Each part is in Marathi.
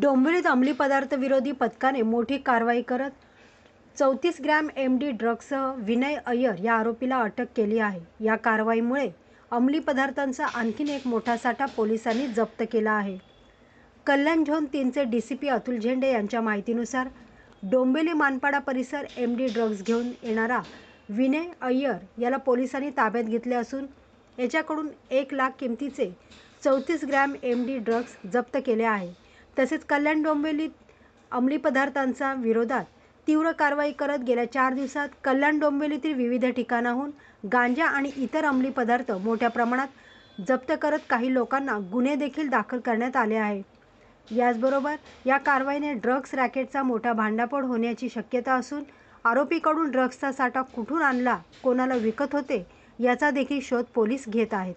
डोंबिवलीत अंमली पदार्थ विरोधी पथकाने मोठी कारवाई करत चौतीस ग्रॅम एम डी ड्रग्ससह विनय अय्यर या आरोपीला अटक केली आहे. या कारवाईमुळे अंमली पदार्थांचा आणखीन एक मोठा साठा पोलिसांनी जप्त केला आहे. Kalyan zone तीनचे D C P Atul Zende यांच्या माहितीनुसार डोंबिवली मानपाडा परिसर एम डी ड्रग्ज घेऊन येणारा विनय अय्यर याला पोलिसांनी ताब्यात घेतले असून याच्याकडून एक लाख किमतीचे चौतीस ग्रॅम एम डी ड्रग्ज जप्त केले आहे. तसेच कल्याण डोंबिवलीत अंमली पदार्थांचा विरोधात तीव्र कारवाई करत गेल्या चार दिवसात कल्याण डोंबिवलीतील विविध ठिकाणाहून गांजा आणि इतर अंमली पदार्थ मोठ्या प्रमाणात जप्त करत काही लोकांना गुन्हे देखील दाखल करण्यात आले आहे. याचबरोबर या कारवाईने ड्रग्ज रॅकेटचा मोठा भांडाफोड होण्याची शक्यता असून आरोपीकडून ड्रग्जचा साठा कुठून आणला कोणाला विकत होते याचा देखील शोध पोलीस घेत आहेत.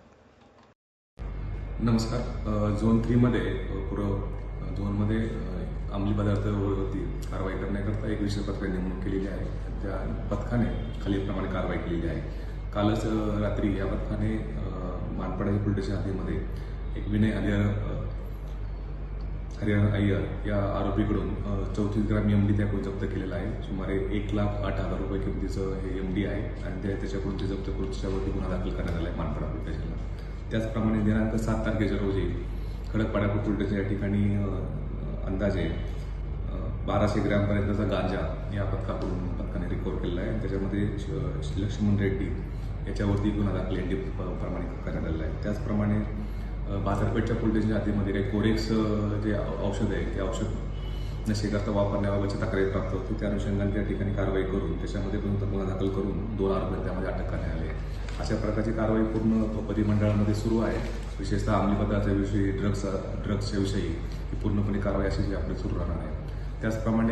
नमस्कार. झोन थ्रीमध्ये अ, अ, अंमली पदार्थ होती कारवाई करण्याकरता एक विशेष पथक नेमणूक केलेली आहे. त्या पथकाने खालीलप्रमाणे कारवाई केलेली आहे. कालच रात्री या पथकाने अ, मानपाडा पोलीस हद्दीमध्ये एक विनय हरिहर अ, हरिहर अय्यर या आरोपीकडून चौतीस ग्राम एम डी त्याकडून जप्त केलेला आहे. सुमारे एक लाख आठ हजार रुपये किमतीचं हे एम डी आहे आणि ते त्याच्याकडून ते जप्त करून त्याच्यावरती गुन्हा दाखल करण्यात आला आहे मानपाडा पोलीस त्याचप्रमाणे दिनांक सात तारखेच्या रोजी खडकपाडा पोलीस स्टेशन या ठिकाणी अंदाजे बाराशे ग्रॅमपर्यंतचा गांजा या पथकाकडून पथकाने रिकवर केलेला आहे. त्याच्यामध्ये श- लक्ष्मण रेड्डी याच्यावरती गुन्हा दाखल एन डी प्रमाणे करण्यात आलेला आहे. त्याचप्रमाणे बाजारपेठच्या पोलीस स्टेशनच्या हद्दीमध्ये काही कोरेक्स जे औषध आहे ते औषध नशेकरता वापरण्याबाबतची तक्रारी प्राप्त होती. त्या अनुषंगाने त्या ठिकाणी कारवाई करून त्याच्यामध्ये पण गुन्हा दाखल करून दोन आरोपी त्यामध्ये अटक करण्यात आली आहे. अशा प्रकारची कारवाई पूर्ण परिमंडळामध्ये सुरू आहे. विशेषतः अंमली पदार्थाविषयी ड्रग्स ड्रग्सच्या विषयी ही पूर्णपणे कारवाई अशी जी आपली सुरू राहणार आहे. त्याचप्रमाणे